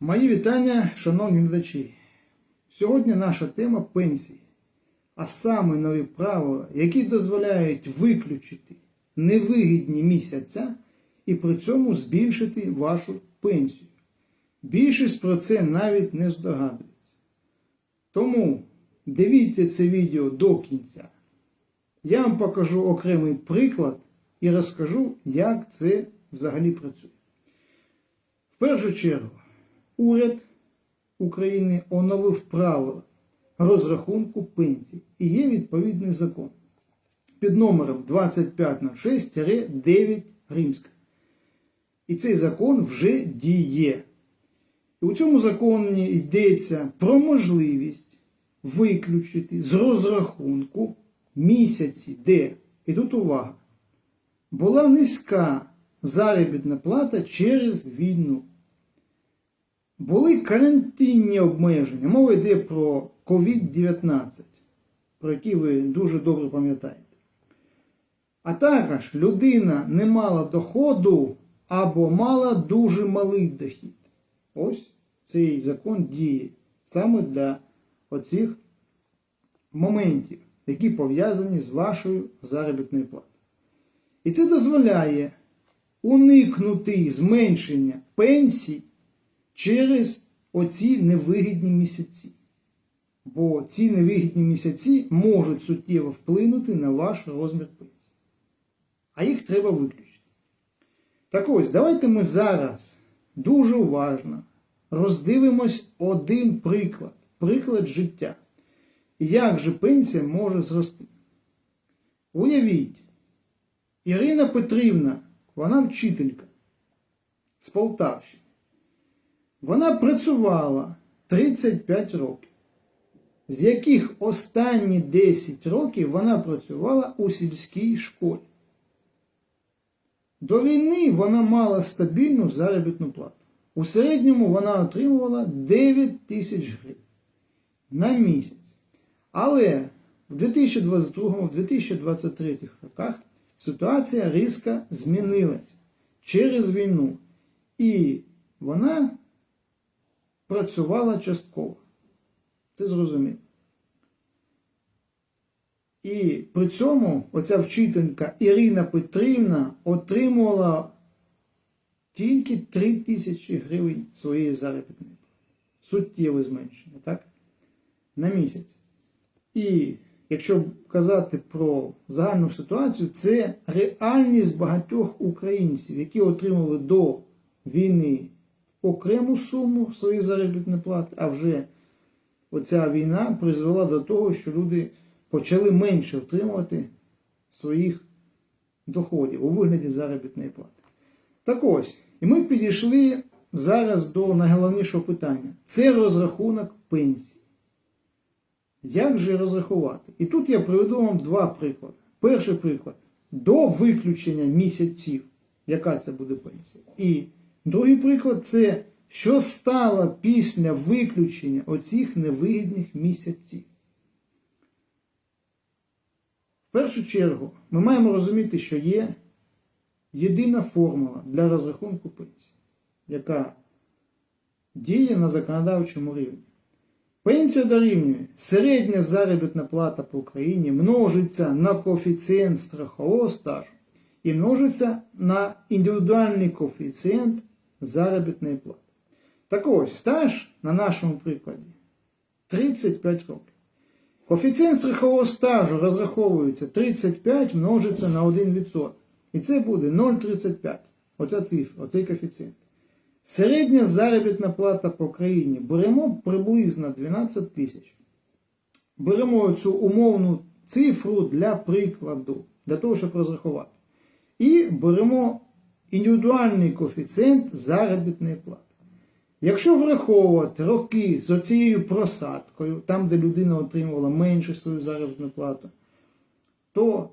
Мої вітання, шановні глядачі. Сьогодні наша тема пенсії, а саме нові правила, які дозволяють виключити невигідні місяця і при цьому збільшити вашу пенсію. Більшість про це навіть не здогадується. Тому дивіться це відео до кінця. Я вам покажу окремий приклад і розкажу, як це взагалі працює. В першу чергу, уряд України оновив правила розрахунку пенсій і є відповідний закон під номером 2506-9 Римська. І цей закон вже діє. І у цьому законі йдеться про можливість виключити з розрахунку місяці, де, і тут увага, була низька заробітна плата через війну. Були карантинні обмеження. Мова йде про COVID-19, про які ви дуже добре пам'ятаєте. А також людина не мала доходу або мала дуже малий дохід. Ось цей закон діє саме для оцих моментів, які пов'язані з вашою заробітною платою. І це дозволяє уникнути зменшення пенсій через оці невигідні місяці. Бо ці невигідні місяці можуть суттєво вплинути на ваш розмір пенсії. А їх треба виключити. Так ось, давайте ми зараз дуже уважно роздивимось один приклад, приклад життя. Як же пенсія може зрости? Уявіть, Ірина Петрівна, вона вчителька з Полтавщини. Вона працювала 35 років, з яких останні 10 років вона працювала у сільській школі. До війни вона мала стабільну заробітну плату. У середньому вона отримувала 9 тисяч гривень на місяць. Але в 2022-2023 роках ситуація різко змінилася через війну. І вона працювала частково. Це зрозуміло. І при цьому оця вчителька Ірина Петрівна отримувала тільки 3 тисячі гривень своєї заробітної. Суттєве зменшення, так? На місяць. І якщо казати про загальну ситуацію, це реальність багатьох українців, які отримали до війни окрему суму своєї заробітної плати, а вже оця війна призвела до того, що люди почали менше отримувати своїх доходів у вигляді заробітної плати. Так ось, і ми підійшли зараз до найголовнішого питання: це розрахунок пенсії. Як же розрахувати? І тут я приведу вам два приклади. Перший приклад до виключення місяців, яка це буде пенсія. І другий приклад це що стало після виключення оцих невигідних місяців. В першу чергу ми маємо розуміти, що є єдина формула для розрахунку пенсії, яка діє на законодавчому рівні. Пенсія дорівнює середня заробітна плата по Україні множиться на коефіцієнт страхового стажу і множиться на індивідуальний коефіцієнт заробітної плати. Так ось, стаж на нашому прикладі 35 років. Коефіцієнт страхового стажу розраховується 35 множиться на 1%. І це буде 0,35. Оця цифра, оцей коефіцієнт. Середня заробітна плата по країні беремо приблизно 12 тисяч. Беремо цю умовну цифру для прикладу, для того, щоб розрахувати. І беремо індивідуальний коефіцієнт заробітної плати. Якщо враховувати роки з оцією просадкою, там, де людина отримувала менше свою заробітну плату, то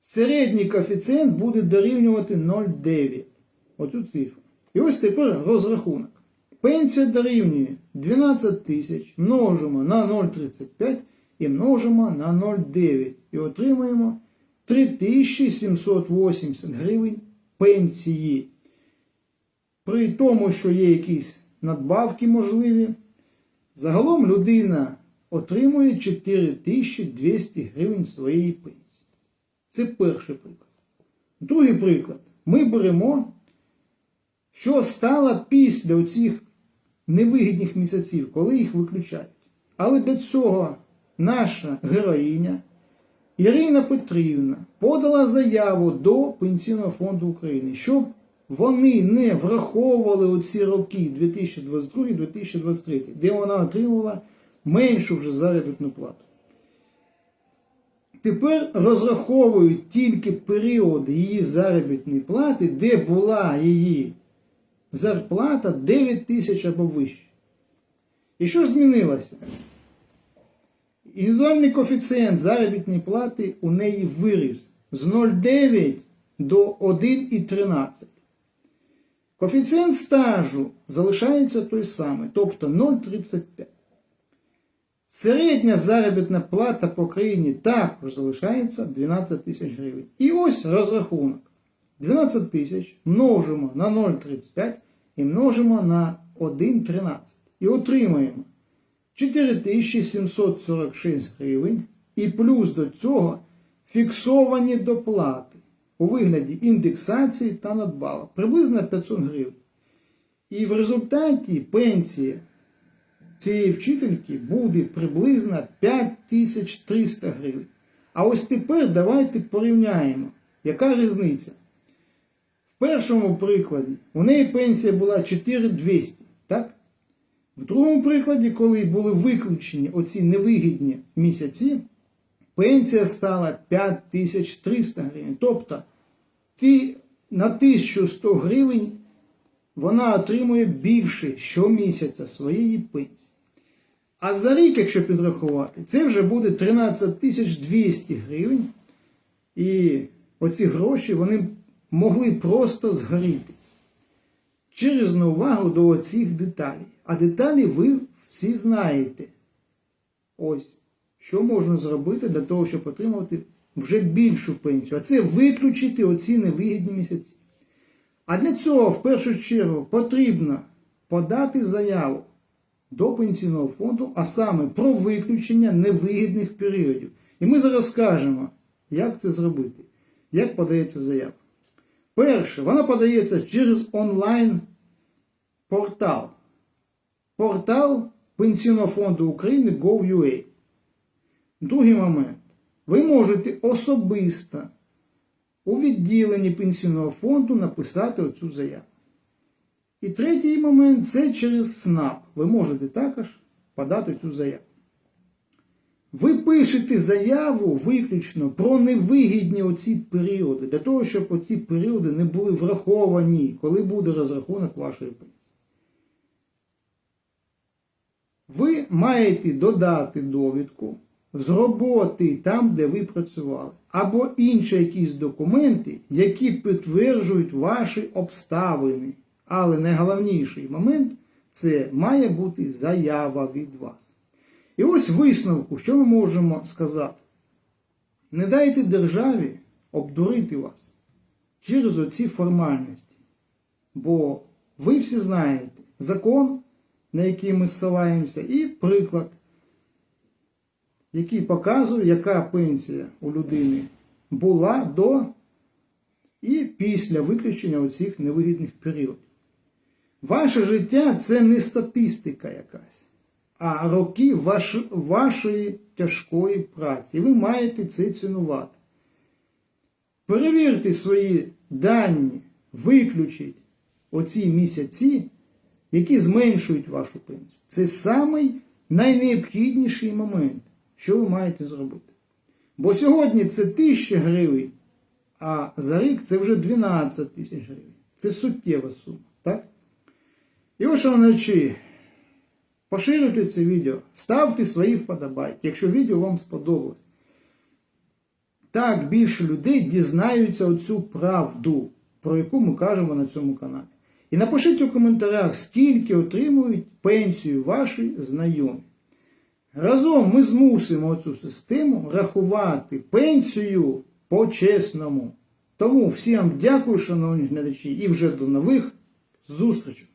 середній коефіцієнт буде дорівнювати 0,9. Оцю цифру. І ось тепер розрахунок. Пенсія дорівнює 12 тисяч, множимо на 0,35 і множимо на 0,9. І отримуємо 3780 гривень пенсії. При тому, що є якісь надбавки можливі. Загалом людина отримує 4200 гривень своєї пенсії. Це перший приклад. Другий приклад. Ми беремо, що стало після оцих невигідних місяців, коли їх виключають. Але для цього наша героїня Ірина Петрівна подала заяву до Пенсійного фонду України, щоб вони не враховували оці роки 2022-2023, де вона отримувала меншу вже заробітну плату. Тепер розраховують тільки період її заробітної плати, де була її зарплата 9 тисяч або вище. І що ж змінилося? Індивідуальний коефіцієнт заробітної плати у неї виріс з 0,9 до 1,13. Коефіцієнт стажу залишається той самий, тобто 0,35. Середня заробітна плата по країні також залишається 12 тисяч гривень. І ось розрахунок. 12 тисяч множимо на 0,35 і множимо на 1,13. І отримаємо 4746 гривень. І плюс до цього фіксовані доплати у вигляді індексації та надбавок. Приблизно 500 гривень. І в результаті пенсія цієї вчительки буде приблизно 5300 гривень. А ось тепер давайте порівняємо, яка різниця. В першому прикладі у неї пенсія була 4200, так? В другому прикладі, коли були виключені оці невигідні місяці, пенсія стала 5300 гривень. Тобто ти на 1100 гривень вона отримує більше щомісяця своєї пенсії. А за рік, якщо підрахувати, це вже буде 13 200 гривень. І оці гроші вони могли просто згоріти через неувагу до оцих деталей. А деталі ви всі знаєте. Ось, що можна зробити для того, щоб отримати вже більшу пенсію. А це виключити оці невигідні місяці. А для цього, в першу чергу, потрібно подати заяву до пенсійного фонду, а саме про виключення невигідних періодів. І ми зараз скажемо, як це зробити, як подається заява. Перше, вона подається через онлайн-портал. Портал Пенсійного фонду України Gov.ua. Другий момент. Ви можете особисто у відділенні пенсійного фонду написати оцю заяву. І третій момент це через СНАП. Ви можете також подати цю заяву. Ви пишете заяву виключно про невигідні оці періоди, для того, щоб оці періоди не були враховані, коли буде розрахунок вашої пенсії. Ви маєте додати довідку з роботи там, де ви працювали, або інші якісь документи, які підтверджують ваші обставини. Але найголовніший момент це має бути заява від вас. І ось висновку, що ми можемо сказати? Не дайте державі обдурити вас через оці формальності. Бо ви всі знаєте закон, на який ми ссилаємося, і приклад, який показує, яка пенсія у людини була до і після виключення оцих невигідних періодів. Ваше життя це не статистика якась, а роки ваш, вашої тяжкої праці. І ви маєте це цінувати. Перевірте свої дані, виключіть оці місяці, які зменшують вашу пенсію. Це самий найнеобхідніший момент, що ви маєте зробити. Бо сьогодні це 1000 гривень, а за рік це вже 12 тисяч гривень. Це суттєва сума. так? І ось, шановничі, поширюйте це відео, ставте свої вподобайки, якщо відео вам сподобалось. Так більше людей дізнаються оцю правду, про яку ми кажемо на цьому каналі. І напишіть у коментарях, скільки отримують пенсію ваші знайомі. Разом ми змусимо цю систему рахувати пенсію по-чесному. Тому всім дякую, шановні глядачі, і вже до нових зустрічей!